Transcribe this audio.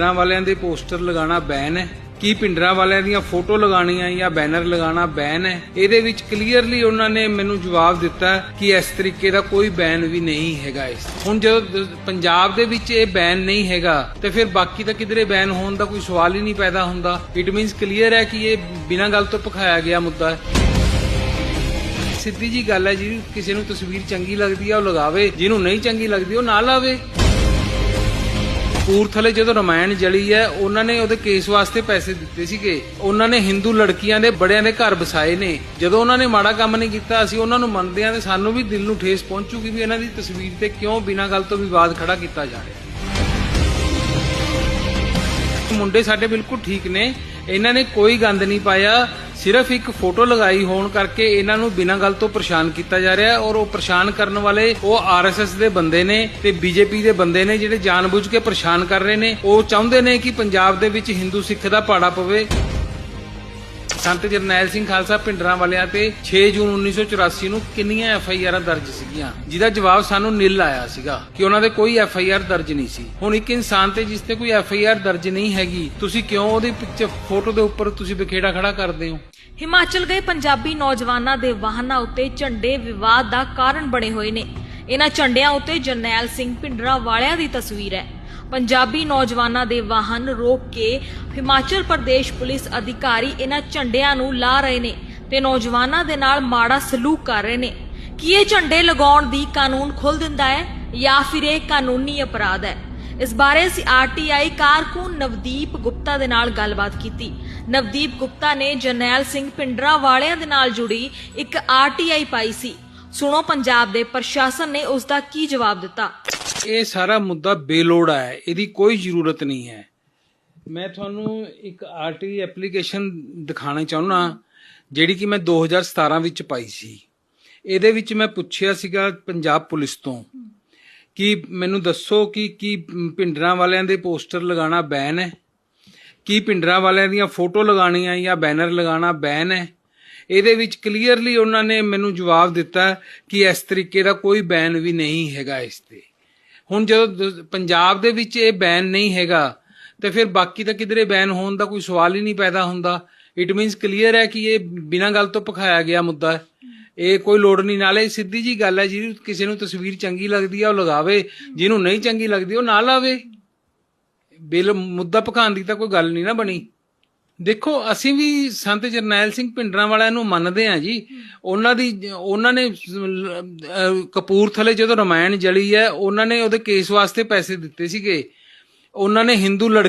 ਪਿੰਡਰਾਂ ਵਾਲਿਆਂ ਦੇ ਪੋਸਟਰ ਲਗਾਉਣਾ ਬੈਨ ਹੈ? ਕੀ ਪਿੰਡਰਾਂ ਵਾਲਿਆਂ ਦੀਆਂ ਫੋਟੋ ਲਗਾਉਣੀਆਂ ਜਾਂ ਬੈਨਰ ਲਗਾਉਣਾ ਬੈਨ ਹੈ? ਇਹਦੇ ਵਿੱਚ ਕਲੀਅਰਲੀ ਉਹਨਾਂ ਨੇ ਮੈਨੂੰ ਜਵਾਬ ਦਿੱਤਾ ਕਿ ਇਸ ਤਰੀਕੇ ਦਾ ਕੋਈ ਬੈਨ ਵੀ ਨਹੀਂ ਹੈਗਾ ਇਸ ਹੁਣ ਜਦੋਂ ਪੰਜਾਬ ਦੇ ਵਿੱਚ ਇਹ ਬੈਨ ਨਹੀਂ ਹੈਗਾ, ਤੇ ਫਿਰ ਬਾਕੀ ਤਾਂ ਕਿਧਰੇ ਬੈਨ ਹੋਣ ਦਾ ਕੋਈ ਸਵਾਲ ਹੀ ਨਹੀਂ ਪੈਦਾ ਹੁੰਦਾ। ਇਟ ਮੀਨਸ ਕਲੀਅਰ ਹੈ ਕਿ ਇਹ ਬਿਨਾਂ ਗੱਲ ਤੋਂ ਪਖਾਇਆ ਗਿਆ ਮੁੱਦਾ ਹੈ। ਸਿੱਧੀ ਜੀ ਗੱਲ ਹੈ ਜੀ, ਕਿਸੇ ਨੂੰ ਤਸਵੀਰ ਚੰਗੀ ਲੱਗਦੀ ਹੈ ਉਹ ਲਗਾਵੇ। ਜਿਹਨੂੰ ਨਹੀਂ ਚੰਗੀ ਲੱਗਦੀ, ਉਹ ਨਾ ਲਾਵੇ ਕਪੂਰਥਲੇ ਜਦੋਂ ਰਮਾਇਣ ਜਲੀ ਹੈ, ਉਹਨਾਂ ਨੇ ਉਹਦੇ ਕੇਸ ਵਾਸਤੇ ਪੈਸੇ ਦਿੱਤੇ ਸੀਗੇ। ਉਹਨਾਂ ਨੇ ਹਿੰਦੂ ਲੜਕੀਆਂ ਦੇ ਬੜਿਆਂ ਦੇ ਘਰ ਵਸਾਏ ਨੇ। ਜਦੋਂ ਉਹਨਾਂ ਨੇ ਮਾੜਾ ਕੰਮ ਨਹੀਂ ਕੀਤਾ, ਅਸੀਂ ਉਹਨਾਂ ਨੂੰ ਮੰਨਦੇ ਹਾਂ ਤੇ ਸਾਨੂੰ ਵੀ ਦਿਲ ਨੂੰ ਠੇਸ ਪਹੁੰਚੂਗੀ ਵੀ ਇਹਨਾਂ ਦੀ ਤਸਵੀਰ ਤੇ ਕਿਉਂ ਬਿਨਾਂ ਗੱਲ ਤੋਂ ਵਿਵਾਦ ਖੜਾ ਕੀਤਾ ਜਾ ਰਿਹਾ। ਮੁੰਡੇ ਸਾਡੇ ਬਿਲਕੁਲ ਠੀਕ ਨੇ। ਇਹਨਾਂ ਨੇ ਕੋਈ ਗੰਦ ਨਹੀਂ ਪਾਇਆ। ਸਿਰਫ ਇੱਕ ਫੋਟੋ ਲਗਾਈ ਹੋਣ ਕਰਕੇ ਇਹਨਾਂ ਨੂੰ ਬਿਨਾਂ ਗੱਲ ਤੋਂ ਪਰੇਸ਼ਾਨ ਕੀਤਾ ਜਾ ਰਿਹਾ ਹੈ ਔਰ ਉਹ ਪਰੇਸ਼ਾਨ ਕਰਨ ਵਾਲੇ ਉਹ ਆਰਐਸਐਸ ਦੇ ਬੰਦੇ ਨੇ ਤੇ ਬੀਜੇਪੀ ਦੇ ਬੰਦੇ ਨੇ ਜਿਹੜੇ ਜਾਣਬੁੱਝ ਕੇ ਪਰੇਸ਼ਾਨ ਕਰ ਰਹੇ ਨੇ। ਉਹ ਚਾਹੁੰਦੇ ਨੇ ਕਿ ਪੰਜਾਬ ਦੇ ਵਿੱਚ ਹਿੰਦੂ ਸਿੱਖ ਦਾ ਪਾੜਾ ਪਵੇ। ਸੰਤ ਜਰਨੈਲ ਸਿੰਘ ਖਾਲਸਾ ਪਿੰਡਰਾਂ ਵਾਲਿਆਂ ਤੇ 6 ਜੂਨ 1984 ਨੂੰ ਕਿੰਨੀਆਂ ਐਫ ਆਈ ਆਰਾਂ ਦਰਜ ਸੀਗੀਆਂ? ਜਿਹਦਾ ਜਵਾਬ ਸਾਨੂੰ ਨਿਲ ਆਇਆ ਸੀਗਾ ਕਿ ਉਹਨਾਂ ਦੇ ਕੋਈ ਐਫ ਆਈ ਆਰ ਦਰਜ ਨਹੀਂ ਸੀ। ਹੁਣ ਇੱਕ ਇਨਸਾਨ ਤੇ ਜਿਸ ਤੇ ਕੋਈ ਐਫ ਆਈ ਆਰ ਦਰਜ ਨਹੀਂ ਹੈਗੀ, ਤੁਸੀਂ ਕਿਉਂ ਉਹਦੀ ਪਿਕਚਰ ਫੋਟੋ ਦੇ ਉੱਪਰ ਤੁਸੀਂ ਬਖੇੜਾ ਖੜਾ ਕਰਦੇ ਹੋ? ਹਿਮਾਚਲ ਗਏ ਪੰਜਾਬੀ ਨੌਜਵਾਨਾਂ ਦੇ ਵਾਹਨਾਂ ਉੱਤੇ ਝੰਡੇ ਵਿਵਾਦ ਦਾ ਕਾਰਨ ਬਣੇ ਹੋਏ ਨੇ। ਇਹਨਾਂ ਝੰਡਿਆਂ ਉੱਤੇ ਜਰਨੈਲ ਸਿੰਘ ਪਿੰਡਰਾ ਵਾਲਿਆਂ ਦੀ ਤਸਵੀਰ ਹੈ। ਪੰਜਾਬੀ ਨੌਜਵਾਨਾਂ ਦੇ ਵਾਹਨ ਰੋਕ ਕੇ ਹਿਮਾਚਲ ਪ੍ਰਦੇਸ਼ ਪੁਲਿਸ ਅਧਿਕਾਰੀ ਇਹਨਾਂ ਝੰਡਿਆਂ ਨੂੰ ਲਾ ਰਹੇ ਨੇ ਤੇ ਨੌਜਵਾਨਾਂ ਦੇ ਨਾਲ ਮਾੜਾ ਸਲੂਕ ਕਰ ਰਹੇ ਨੇ। ਕੀ ਇਹ ਝੰਡੇ ਲਗਾਉਣ ਦੀ ਕਾਨੂੰਨ ਖੁੱਲ ਦਿੰਦਾ ਹੈ ਜਾਂ ਫਿਰ ਇਹ ਕਾਨੂੰਨੀ ਅਪਰਾਧ ਹੈ? ਇਸ ਬਾਰੇ ਅਸੀਂ ਆਰਟੀਆਈ ਕਾਰਕੁਨ ਨਵਦੀਪ ਗੁਪਤਾ ਦੇ ਨਾਲ ਗੱਲਬਾਤ ਕੀਤੀ। ਨਵਦੀਪ ਗੁਪਤਾ ਨੇ ਜਰਨੈਲ ਸਿੰਘ ਪਿੰਡਰਾ ਵਾਲਿਆਂ ਦੇ ਨਾਲ ਜੁੜੀ ਇੱਕ ਆਰਟੀਆਈ ਪਾਈ ਸੀ। ਸੁਣੋ, ਪੰਜਾਬ ਦੇ ਪ੍ਰਸ਼ਾਸਨ ਨੇ ਉਸ ਦਾ ਕੀ ਜਵਾਬ ਦਿੱਤਾ? ਇਹ ਸਾਰਾ ਮੁੱਦਾ ਬੇਲੋੜਾ ਹੈ ਇਹਦੀ ਕੋਈ ਜ਼ਰੂਰਤ ਨਹੀਂ ਹੈ। ਮੈਂ ਤੁਹਾਨੂੰ ਇੱਕ ਆਰਟੀ ਐਪਲੀਕੇਸ਼ਨ ਦਿਖਾਣਾ ਚਾਹੁੰਦਾ ਜਿਹੜੀ ਕਿ ਮੈਂ 2017 ਵਿੱਚ ਪਾਈ ਸੀ। ਇਹਦੇ ਵਿੱਚ ਮੈਂ ਪੁੱਛਿਆ ਸੀਗਾ ਪੰਜਾਬ ਪੁਲਿਸ ਤੋਂ ਕਿ ਮੈਨੂੰ ਦੱਸੋ ਕਿ ਕੀ ਪਿੰਡਰਾਂ ਵਾਲਿਆਂ ਦੇ ਪੋਸਟਰ ਲਗਾਉਣਾ ਬੈਨ ਹੈ? ਕੀ ਪਿੰਡਰਾਂ ਵਾਲਿਆਂ ਦੀਆਂ ਫੋਟੋ ਲਗਾਉਣੀਆਂ ਜਾਂ ਬੈਨਰ ਲਗਾਉਣਾ ਬੈਨ ਹੈ? ਇਹਦੇ ਵਿੱਚ ਕਲੀਅਰਲੀ ਉਹਨਾਂ ਨੇ ਮੈਨੂੰ ਜਵਾਬ ਦਿੱਤਾ ਕਿ ਇਸ ਤਰੀਕੇ ਦਾ ਕੋਈ ਬੈਨ ਵੀ ਨਹੀਂ ਹੈਗਾ ਇਸ ਤੇ। ਹੁਣ ਜਦੋਂ ਪੰਜਾਬ ਦੇ ਵਿੱਚ ਇਹ ਬੈਨ ਨਹੀਂ ਹੈਗਾ, ਤੇ ਫਿਰ ਬਾਕੀ ਤਾਂ ਕਿਧਰੇ ਬੈਨ ਹੋਣ ਦਾ ਕੋਈ ਸਵਾਲ ਹੀ ਨਹੀਂ ਪੈਦਾ ਹੁੰਦਾ। ਇਟ ਮੀਨਸ ਕਲੀਅਰ ਹੈ ਕਿ ਇਹ ਬਿਨਾਂ ਗੱਲ ਤੋਂ ਪਖਾਇਆ ਗਿਆ ਮੁੱਦਾ ਹੈ। ਇਹ ਕੋਈ ਲੋੜ ਨਹੀਂ। ਨਾਲੇ ਸਿੱਧੀ ਜੀ ਗੱਲ ਹੈ ਜੀ ਕਿਸੇ ਨੂੰ ਤਸਵੀਰ ਚੰਗੀ ਲੱਗਦੀ ਆ, ਉਹ ਲਗਾਵੇ। ਜਿਹਨੂੰ ਨਹੀਂ ਚੰਗੀ ਲੱਗਦੀ, ਉਹ ਨਾ ਲਾਵੇ ਬਿਲ ਮੁੱਦਾ ਪਕਾਉਣ ਦੀ ਤਾਂ ਕੋਈ ਗੱਲ ਨਹੀਂ ਨਾ ਬਣੀ। ਦੇਖੋ, ਅਸੀਂ ਵੀ ਸੰਤ ਜਰਨੈਲ ਸਿੰਘ ਪਿੰਡਰਾਂ ਵਾਲਿਆਂ ਨੂੰ ਮੰਨਦੇ ਹਾਂ ਜੀ। ਉਹਨਾਂ ਦੀ, ਉਹਨਾਂ ਨੇ ਕਪੂਰਥਲੇ ਜਦੋਂ ਰਮਾਇਣ ਜਲੀ ਹੈ, ਉਹਨਾਂ ਨੇ ਉਹਦੇ ਕੇਸ ਵਾਸਤੇ ਪੈਸੇ ਦਿੱਤੇ ਸੀਗੇ। ਉਹਨਾਂ ਨੇ ਹਿੰਦੂ ਲੜ